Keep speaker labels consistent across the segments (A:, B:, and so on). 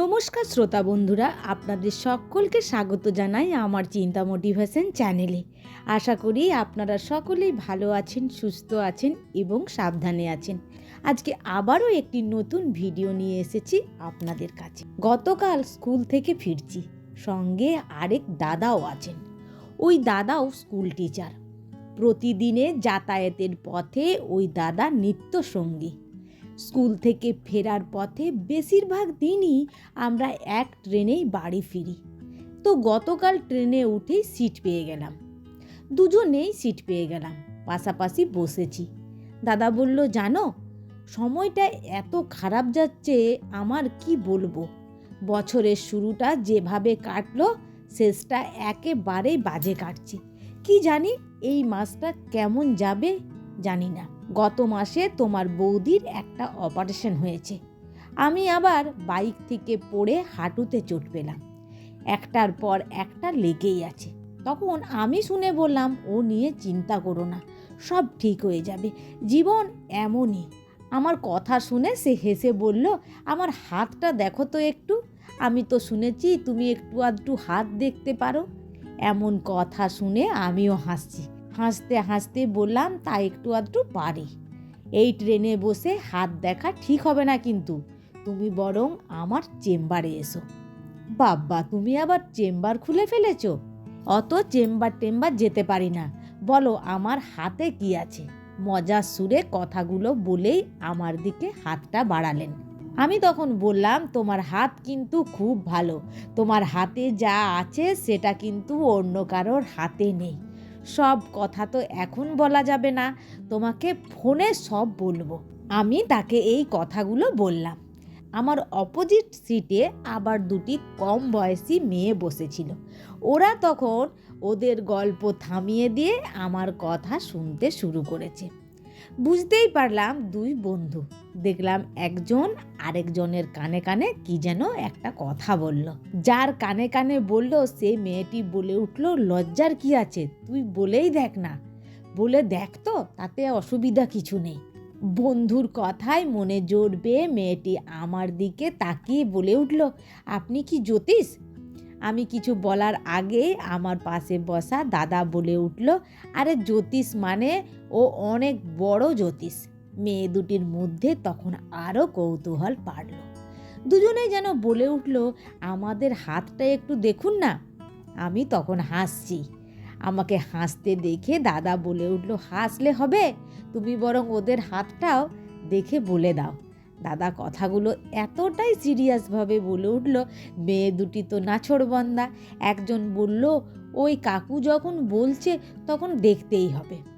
A: নমস্কার শ্রোতা বন্ধুরা, আপনাদের সকলকে স্বাগত জানাই আমার চিন্তা মোটিভেশন চ্যানেলে। আশা করি আপনারা সকলেই ভালো আছেন, সুস্থ আছেন এবং সাবধানে আছেন। আজকে আবারও একটি নতুন ভিডিও নিয়ে এসেছি আপনাদের কাছে। গতকাল স্কুল থেকে ফিরছি, সঙ্গে আরেক দাদাও আছেন। ওই দাদাও স্কুল টিচার। প্রতিদিনে যাতায়াতের পথে ওই দাদা নিত্য সঙ্গী স্কুল থেকে ফেরার পথে বেশিরভাগ দিনই আমরা এক ট্রেনেই বাড়ি ফিরি। তো গতকাল ট্রেনে উঠেই সিট পেয়ে গেলাম। দুজনেই সিট পেয়ে গেলাম, পাশাপাশি বসেছি। দাদা বলল, জানো, সময়টা এত খারাপ যাচ্ছে, আমার কি বলব? বছরের শুরুটা যেভাবে কাটলো, শেষটা একেবারেই বাজে কাটছে। কি জানি এই মাসটা কেমন যাবে, জানি না। গত মাসে তোমার বৌদির একটা অপারেশন হয়েছে। আমি আবার বাইক থেকে পড়ে হাঁটুতে চোট পেলাম। একটার পর একটা লেগেই আছে। তখন আমি শুনে বললাম, ও নিয়ে চিন্তা করো না, সব ঠিক হয়ে যাবে। জীবন এমনই। আমার কথা শুনে সে হেসে বলল, আমার হাতটা দেখো তো একটু। আমি তো শুনেছি তুমি একটু আধটু হাত দেখতে পারো। এমন কথা শুনে আমিও হাসছি। হাসতে হাসতে বললাম, তা একটু আধটু পারি। এই ট্রেনে বসে হাত দেখা ঠিক হবে না কিন্তু। তুমি বরং আমার চেম্বারে এসো। বাব্বা, তুমি আবার চেম্বার খুলে ফেলেছ? অত চেম্বার টেম্বার যেতে পারি না। বলো, আমার হাতে কি আছে? মজার সুরে কথাগুলো বলেই আমার দিকে হাতটা বাড়ালেন। আমি তখন বললাম, তোমার হাত কিন্তু খুব ভালো। তোমার হাতে যা আছে, সেটা কিন্তু অন্য কারোর হাতে নেই। সব কথা তো এখন বলা যাবে না। তোমাকে ফোনে সব বলব। আমি তাকে এই কথাগুলো বললাম। আমার অপোজিট সিটে আবার দুটি কম বয়সী মেয়ে বসেছিল। ওরা তখন ওদের গল্প থামিয়ে দিয়ে আমার কথা শুনতে শুরু করেছে। বুঝতেই পারলাম দুই বন্ধু। দেখলাম একজন আরেকজনের কানে কানে কি যেন একটা কথা বলল। যার কানে কানে বলল, সে মেয়েটি বলে উঠল, লজ্জার কি আছে? তুই বলেই দেখ না। বলে দেখ তো, তাতে অসুবিধা কিছু নেই। বন্ধুর কথায় মনে জোর পেয়ে মেয়েটি আমার দিকে তাকিয়ে বলে উঠল, আপনি কি জ্যোতিষ? আমি কিছু বলার আগে আমার পাশে বসা দাদা বলে উঠল, আরে জ্যোতিষ মানে ও অনেক বড় জ্যোতিষ। মেয়ে দুটির মধ্যে তখন আরও কৌতূহল বাড়ল। দুজনেই যেন বলে উঠল, আমাদের হাতটা একটু দেখুন না। আমি তখন হাসছি। আমাকে হাসতে দেখে দাদা বলে উঠল, হাসলে হবে। তুমি বরং ওদের হাতটাও দেখে বলে দাও। দাদা কথাগুলো এতটাই সিরিয়াসভাবে বলে উঠল, মেয়ে দুটি তো নাছড়বন্দা একজন বলল, ওই কাকু যখন বলছে, তখন দেখতেই হবে।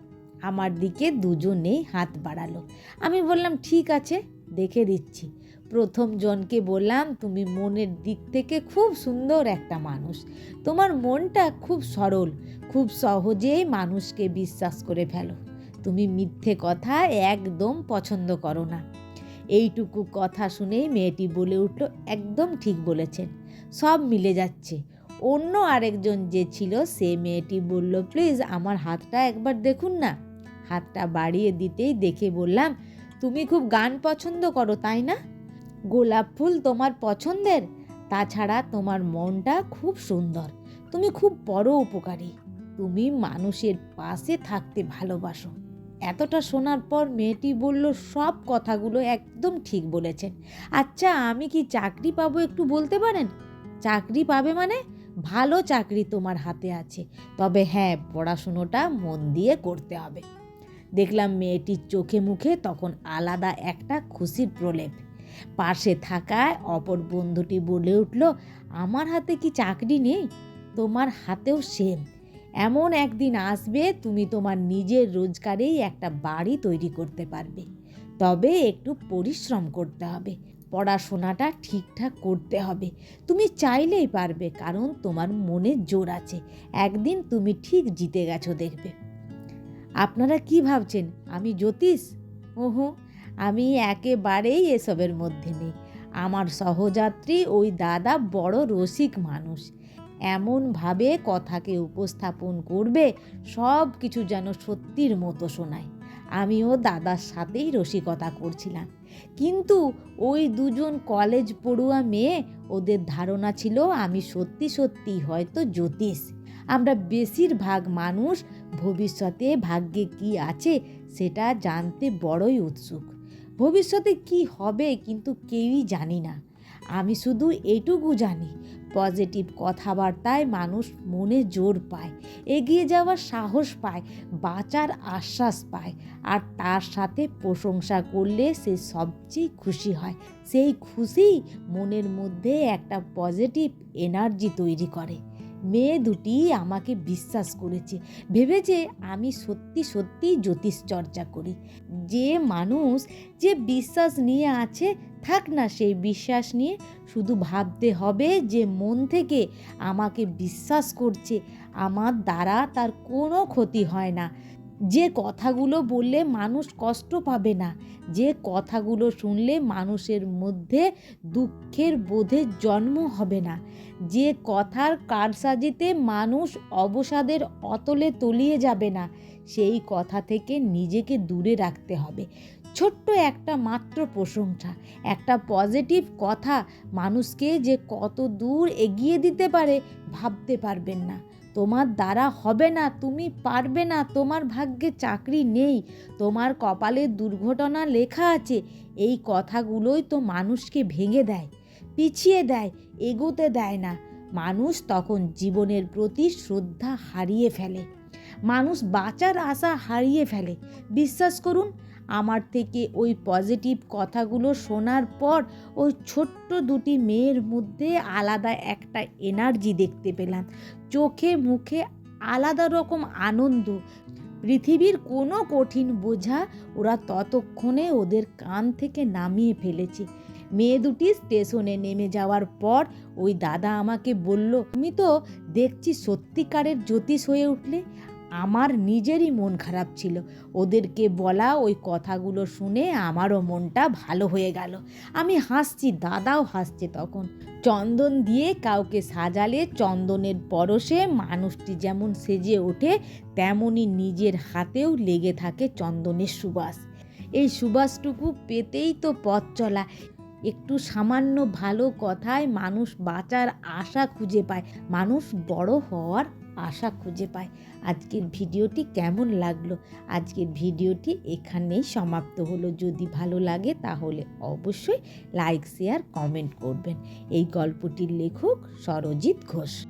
A: আমার দিকে দুজনেই হাত বাড়ালো। আমি বললাম, ঠিক আছে, দেখে দিচ্ছি। প্রথম জনকে বললাম, তুমি মনের দিক থেকে খুব সুন্দর একটা মানুষ। তোমার মনটা খুব সরল, খুব সহজেই মানুষকে বিশ্বাস করে ফেলো। তুমি মিথ্যে কথা একদম পছন্দ করো না। এইটুকু কথা শুনেই মেয়েটি বলে উঠল, একদম ঠিক বলেছেন, সব মিলে যাচ্ছে। অন্য আরেকজন যে ছিল, সে মেয়েটি বলল, প্লিজ, আমার হাতটা একবার দেখুন না। হাতটা বাড়িয়ে দিতেই দেখে বললাম, তুমি খুব গান পছন্দ করো, তাই না? গোলাপ ফুল তোমার পছন্দের? তাছাড়া তোমার মনটা খুব সুন্দর। তুমি খুব বড় উপকারী। তুমি মানুষের পাশে থাকতে ভালোবাসো। এতটা শোনার পর মেয়েটি বলল, সব কথাগুলো একদম ঠিক বলেছেন। আচ্ছা আমি কি চাকরি পাবো একটু বলতে পারেন? চাকরি পাবে মানে? ভালো চাকরি তোমার হাতে আছে। তবে হ্যাঁ পড়াশুনোটা মন দিয়ে করতে হবে। দেখলাম মেয়েটির চোখে মুখে তখন আলাদা একটা খুশির প্রলেপ। পাশে থাকায় অপর বন্ধুটি বলে উঠল, আমার হাতে কি চাকরি নেই? তোমার হাতেও সেম। এমন একদিন আসবে তুমি তোমার নিজের রোজগারেই একটা বাড়ি তৈরি করতে পারবে। তবে একটু পরিশ্রম করতে হবে। পড়াশোনাটা ঠিকঠাক করতে হবে। তুমি চাইলেই পারবে, কারণ তোমার মনে জোর আছে। একদিন তুমি ঠিক জিতে গেছো দেখবে। আপনারা কি ভাবছেন? আমি জ্যোতিষ? ওহো আমি একেবারেই এসবের মধ্যে নেই। আমার সহযাত্রী ওই দাদা বড় রসিক মানুষ। এমনভাবে কথাকে উপস্থাপন করবে সব কিছু যেন সত্যির মতো শোনায়। আমিও দাদার সাথেই রসিকতা করছিলাম। কিন্তু ওই দুজন কলেজ পড়ুয়া মেয়ে, ওদের ধারণা ছিল আমি সত্যি সত্যি হয়তো জ্যোতিষ। আমরা বেশিরভাগ মানুষ ভবিষ্যতে ভাগ্যে কি আছে সেটা জানতে বড়ই উৎসুক। ভবিষ্যতে কি হবে কিন্তু কেউই জানি না। আমি শুধু এটুকু জানি, পজিটিভ কথাবার্তায় মানুষ মনে জোর পায়, এগিয়ে যাওয়ার সাহস পায়, বাঁচার আশ্বাস পায়, আর তার সাথে প্রশংসা করলে সে সবচেয়ে খুশি হয়। সেই খুশি মনের মধ্যে একটা পজিটিভ এনার্জি তৈরি করে। মেয়ে দুটি আমাকে বিশ্বাস করেছে। ভেবেছে আমি সত্যি সত্যি জ্যোতিষ চর্চা করি। যে মানুষ যে বিশ্বাস নিয়ে আছে, থাক না সেই বিশ্বাস নিয়ে, শুধু ভাবতে হবে যে মন থেকে আমাকে বিশ্বাস করছে। আমার দ্বারা তার কোনো ক্ষতি হয় না। যে কথাগুলো বললে মানুষ কষ্ট পাবে না, যে কথাগুলো শুনলে মানুষের মধ্যে দুঃখের বোধের জন্ম হবে না। যে কথার কারসাজিতে মানুষ অবসাদের অতলে তলিয়ে যাবে না, সেই কথা থেকে নিজেকে দূরে রাখতে হবে। ছোট্ট একটা মাত্র প্রশংসা, একটা পজিটিভ কথা মানুষকে যে কত দূর এগিয়ে দিতে পারে ভাবতে পারবেন না। তোমার দ্বারা হবে না, তুমি পারবে না, তোমার ভাগ্যে চাকরি নেই। তোমার কপালে দুর্ঘটনা লেখা আছে, এই কথাগুলোই তো মানুষকে ভেঙে দেয়, পিছিয়ে দেয়, এগোতে দেয় না। মানুষ তখন জীবনের প্রতি শ্রদ্ধা হারিয়ে ফেলে। মানুষ বাঁচার আশা হারিয়ে ফেলে। বিশ্বাস করুন আমার থেকে ওই পজিটিভ কথাগুলো শোনার পর ওই ছোট্ট দুটি মেয়ের মধ্যে আলাদা একটা এনার্জি দেখতে পেলাম। চোখে মুখে আলাদা রকম আনন্দ। পৃথিবীর কোনো কঠিন বোঝা ওরা ততক্ষণে ওদের কান থেকে নামিয়ে ফেলেছে। মেয়ে দুটি স্টেশনে নেমে যাওয়ার পর ওই দাদা আমাকে বলল, তুমি তো দেখছি সত্যিকারের জ্যোতিষ হয়ে উঠলে। আমার নিজেরই মন খারাপ ছিল। ওদেরকে বলা ওই কথাগুলো শুনে আমারও মনটা ভালো হয়ে গেল। আমি হাসছি, দাদাও হাসছে তখন। চন্দন দিয়ে কাউকে সাজালে চন্দনের পরশে মানুষটি যেমন সেজে ওঠে তেমনই নিজের হাতেও লেগে থাকে চন্দনের সুবাস। এই সুবাসটুকু পেতেই তো পথ চলা। একটু সামান্য ভালো কথায় মানুষ বাঁচার আশা খুঁজে পায়। মানুষ বড় হওয়ার আশা খুঁজে পায়। আজকের ভিডিওটি কেমন লাগল? আজকের ভিডিওটি এখানেই সমাপ্ত হলো। যদি ভালো লাগে তাহলে অবশ্যই লাইক, শেয়ার, কমেন্ট করবেন। এই গল্পটির লেখক সরজিৎ ঘোষ।